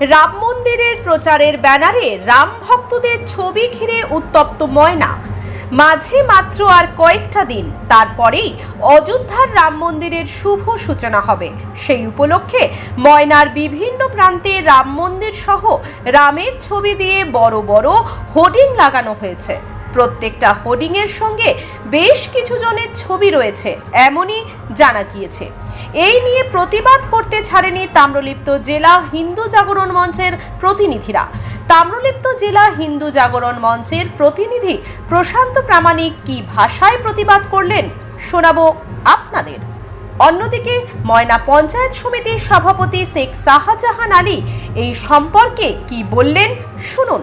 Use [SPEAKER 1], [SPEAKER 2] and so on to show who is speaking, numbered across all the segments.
[SPEAKER 1] রাম মন্দিরের প্রচারের ব্যানারে রাম ভক্তদের ছবি ঘিরে উত্তপ্ত ময়না। মাঝে মাত্র আর কয়েকটা দিন, তারপরেই অযোধ্যার রাম মন্দিরের শুভ সূচনা হবে। সেই উপলক্ষে ময়নার বিভিন্ন প্রান্তে রাম মন্দির সহ রামের ছবি দিয়ে বড় বড় হোর্ডিং লাগানো হয়েছে। প্রত্যেকটা হোর্ডিংয়ের সঙ্গে বেশ কিছু জনের ছবি রয়েছে, এমনই জানা গিয়েছে। এই নিয়ে প্রতিবাদ করতে ছাড়েনি তাম্রলিপ্ত জেলা হিন্দু জাগরণ মঞ্চের প্রতিনিধিরা। তাম্রলিপ্ত জেলা হিন্দু জাগরণ মঞ্চের প্রতিনিধি প্রশান্ত প্রামাণিক কি ভাষায় প্রতিবাদ করলেন, শোনাবো আপনাদের। অন্যদিকে ময়না পঞ্চায়েত সমিতির সভাপতি শেখ শাহজাহান আলী এই সম্পর্কে কি বললেন, শুনুন।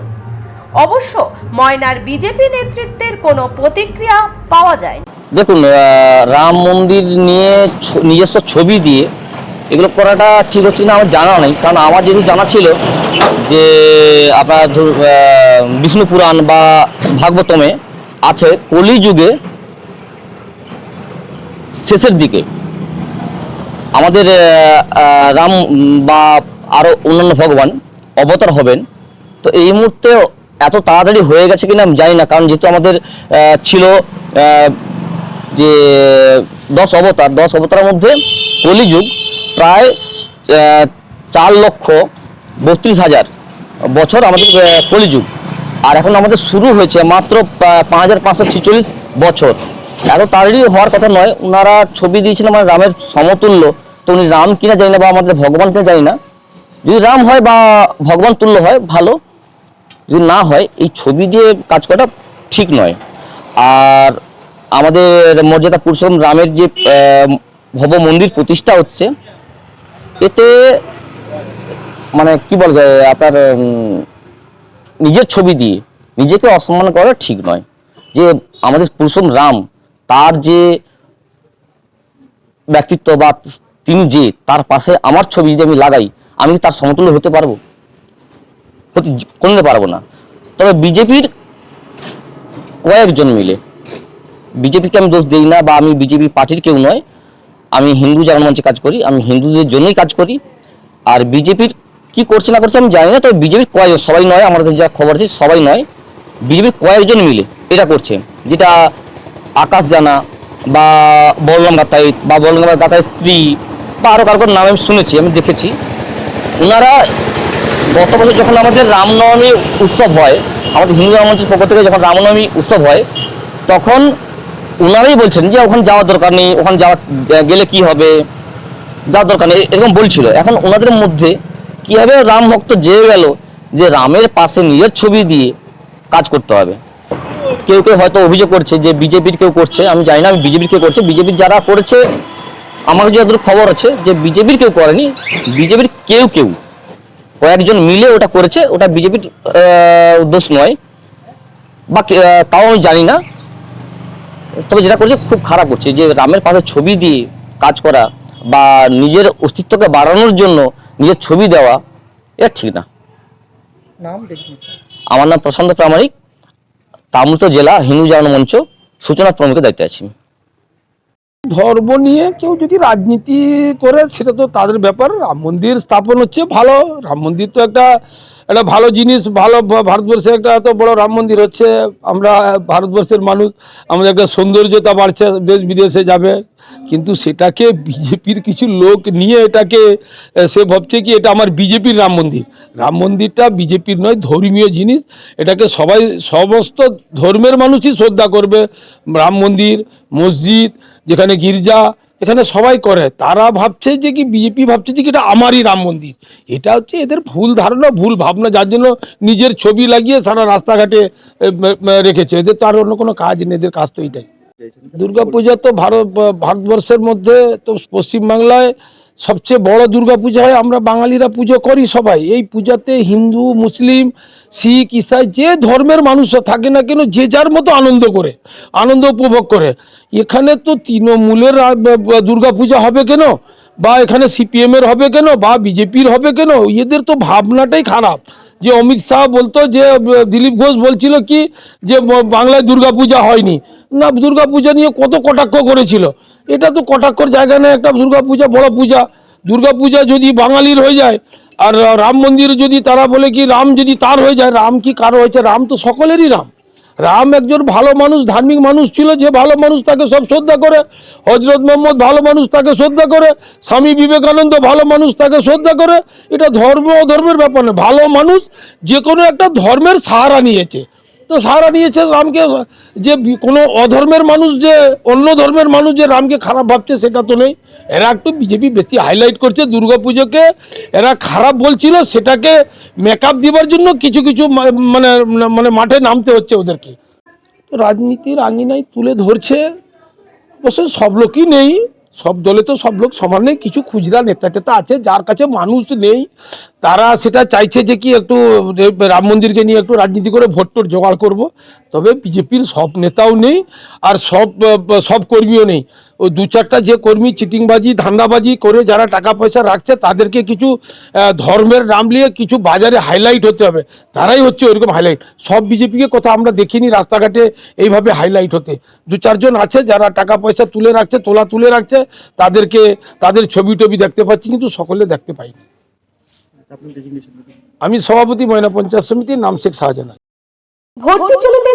[SPEAKER 1] অবশ্য ময়নার বিজেপি নেতৃত্বের কোনো প্রতিক্রিয়া পাওয়া যায়
[SPEAKER 2] দেখুন রাম মন্দির নিয়ে নিজস্ব ছবি দিয়ে এগুলো করাটা ঠিক হচ্ছে না আমার জানা নেই। কারণ আমার যেহেতু জানা ছিল যে আপনার বিষ্ণু পুরাণ বা ভাগবতমে আছে কলিযুগে শেষের দিকে। আমাদের রাম বা আরও অন্যান্য ভগবান অবতার হবেন। তো এই মুহূর্তে এত তাড়াতাড়ি হয়ে গেছে কিনা আমি জানি না, কারণ যেহেতু আমাদের ছিল যে দশ অবতার, দশ অবতারের মধ্যে কলিযুগ প্রায় চার লক্ষ বত্রিশ হাজার বছর আমাদের কলিযুগ। আর এখন আমাদের শুরু হয়েছে মাত্র পাঁচ হাজার পাঁচশো ছিচল্লিশ বছর। এত তাড়াতাড়ি হওয়ার কথা নয় ওনারা ছবি দিয়েছিলেন আমার রামের সমতুল্য। তো উনি রাম কিনা জানি না বা আমাদের ভগবান কিনা জানি না। যদি রাম হয় বা ভগবান তুল্য হয়, ভালো। যদি না হয়, এই ছবি দিয়ে কাজ করাটা ঠিক নয়। আর আমাদের মর্যাদা পুরুষোত্তম রামের যে ভব মন্দির প্রতিষ্ঠা হচ্ছে, এতে মানে কি বলা যায় আপনার নিজের ছবি দিয়ে নিজেকে অসম্মান করা ঠিক নয়। যে আমাদের পুরুষোত্তম রাম, তার যে ব্যক্তিত্ব বা তিনি যে, তার পাশে আমার ছবি যদি আমি লাগাই, আমি তার সমতুল্য হতে পারব? হতে কোনোদিন পারব না। তবে বিজেপির কয়েকজন মিলে, বিজেপিকে আমি দোষ দিই না বা আমি বিজেপি পার্টির কেউ নয়, আমি হিন্দু জাগরণ মঞ্চে কাজ করি, আমি হিন্দুদের জন্যই কাজ করি। আর বিজেপির কি করছে না করছে আমি জানি না, তবে বিজেপির কয়েকজন সবাই নয়, আমার কাছে যা খবর আছে সবাই নয়। বিজেপির কয়েকজন মিলে এটা করছে, যেটা আকাশ জানা বা বলরাম গাতাইত বা বলরাম গাতাইত স্ত্রী বা আরও কারোর নাম আমি শুনেছি, আমি দেখেছি। ওনারা গত বছর যখন আমাদের রামনবমী উৎসব হয়, আমাদের হিন্দু রামমঞ্চের পক্ষ থেকে যখন রামনবমী উৎসব হয়, তখন ওনারাই বলছেন যে ওখানে যাওয়ার দরকার নেই, ওখানে যাওয়া গেলে কি হবে? যাওয়ার দরকার নেই, এরকম বলছিল। এখন ওনাদের মধ্যে কীভাবে রাম ভক্ত জেগে গেল যে রামের পাশে নিজের ছবি দিয়ে কাজ করতে হবে? কেউ কেউ হয়তো অভিযোগ করছে যে বিজেপির কেউ করছে, আমি জানি না, আমি বিজেপির কেউ করছে বিজেপির যারা করেছে, আমার যতদূর খবর আছে যে বিজেপির কেউ করেনি, বিজেপির কেউ কেউ। কয়েকজন মিলে ওটা করেছে ওটা বিজেপির উদ্দেশ্য নয়। বা তাও আমি জানি না। তবে যেটা করছে খুব খারাপ করছে। যে রামের পাশে ছবি দিয়ে কাজ করা বা নিজের অস্তিত্বকে বাড়ানোর জন্য নিজের ছবি দেওয়া এটা ঠিক না। আমার নাম প্রশান্ত প্রামাণিক তামুত জেলা হিন্দু জাগরণ মঞ্চ সূচনা প্রমুখের দায়িত্বে আছি
[SPEAKER 3] ধর্ম নিয়ে কেউ যদি রাজনীতি করে, সেটা তো তাদের ব্যাপার। রাম মন্দির স্থাপন হচ্ছে ভালো। রাম মন্দির তো একটা একটা ভালো জিনিস, ভালো ভারতবর্ষে একটা এত বড় রাম মন্দির হচ্ছে। আমরা ভারতবর্ষের মানুষ, আমাদের একটা সৌন্দর্যতা বাড়ছে, দেশ বিদেশে যাবে। কিন্তু সেটাকে বিজেপির কিছু লোক নিয়ে এটাকে সে ভাবছে কি এটা আমার বিজেপির রাম মন্দির। রাম মন্দিরটা বিজেপির নয়, ধর্মীয় জিনিস। এটাকে সবাই, সমস্ত ধর্মের মানুষই শ্রদ্ধা করবে। রাম মন্দির, মসজিদ, যেখানে গির্জা, এখানে সবাই করে। তারা ভাবছে যে কি বিজেপি ভাবছে যে কি এটা আমারই রাম মন্দির। এটা হচ্ছে এদের ভুল ধারণা, ভুল ভাবনা, যার জন্য নিজের ছবি লাগিয়ে সারা রাস্তাঘাটে রেখেছে। এদের তার অন্য কোনো কাজ নেই, এদের কাজ তো এটাই। দুর্গাপূজা তো ভারত, ভারতবর্ষের মধ্যে তো পশ্চিমবাংলায় সবচেয়ে বড় দুর্গাপূজা হয়। আমরা বাঙালিরা পুজো করি সবাই। এই পূজাতে হিন্দু, মুসলিম, শিখ, ইসাই যে ধর্মের মানুষ থাকে না কেন, যে যার মতো আনন্দ করে, আনন্দ উপভোগ করে। এখানে তো তৃণমূলের দুর্গাপূজা হবে কেন? বা এখানে সিপিএমের হবে কেন? বা বিজেপির হবে কেন? এদের তো ভাবনাটাই খারাপ। যে অমিত শাহ বলতো যে দিলীপ ঘোষ বলছিল কি যে বাংলায় দুর্গাপূজা হয়নি। না, দুর্গাপূজা নিয়ে কত কটাক্ষ করেছিল। এটা তো কটাক্ষর জায়গা নেই, একটা দুর্গাপূজা বড় পূজা। দুর্গাপূজা যদি বাঙালির হয়ে যায়, আর রাম মন্দির যদি তারা বলে কি রাম যদি তার হয়ে যায়, রাম কি কারও হয়েছে? রাম তো সকলেরই রাম। রাম একজন ভালো মানুষ, ধার্মিক মানুষ ছিল, যে ভালো মানুষ তাকে সব শ্রদ্ধা করে। হজরত মোহাম্মদ ভালো মানুষ তাকে শ্রদ্ধা করে। স্বামী বিবেকানন্দ ভালো মানুষ তাকে শ্রদ্ধা করে। এটা ধর্ম ধর্মের ব্যাপার না ভালো মানুষ যে কোনো একটা ধর্মের সাহারা নিয়েছে। তো সাহারা নিয়েছে রামকে, যে কোনো অধর্মের মানুষ যে, অন্য ধর্মের মানুষ যে রামকে খারাপ ভাবছে, সেটা তো নেই। এরা একটু বিজেপি বেশি হাইলাইট করছে দুর্গাপুজোকে এরা খারাপ বলছিল, সেটাকে মেকআপ দেওয়ার জন্য কিছু কিছু মানে মানে মাঠে নামতে হচ্ছে ওদেরকে। রাজনীতির আঙিনায় তুলে ধরছে, অবশ্য সব লোকই নেই। সব দলে তো সব লোক সমান নেই, কিছু খুচরা নেতা টেতা আছে, যার কাছে মানুষ নেই। তারা সেটা চাইছে যে কি একটু রাম মন্দিরকে নিয়ে একটু রাজনীতি করে ভোট টোট জোগাড় করব। তবে বিজেপির সব নেতাও নেই আর সব সব কর্মীও নেই। ওই দু চারটা যে কর্মী চিটিংবাজি, ধান্দাবাজি করে যারা টাকা পয়সা রাখছে, তাদেরকে কিছু ধর্মের নাম নিয়ে কিছু বাজারে হাইলাইট হতে হবে। তারাই হচ্ছে ওইরকম হাইলাইট সব বিজেপিকে কথা আমরা দেখিনি রাস্তাঘাটে এইভাবে হাইলাইট হতে। দু চারজন আছে যারা টাকা পয়সা তুলে রাখছে, তোলা তুলে রাখছে, তাদেরকে, তাদের ছবি টবি দেখতে পাচ্ছি, কিন্তু সকলে দেখতে পাইনি। আমি সভাপতি ময়না পঞ্চায়েত সমিতির নাম শেখ শাহজাহান।
[SPEAKER 1] ভর্তি চলিতেছে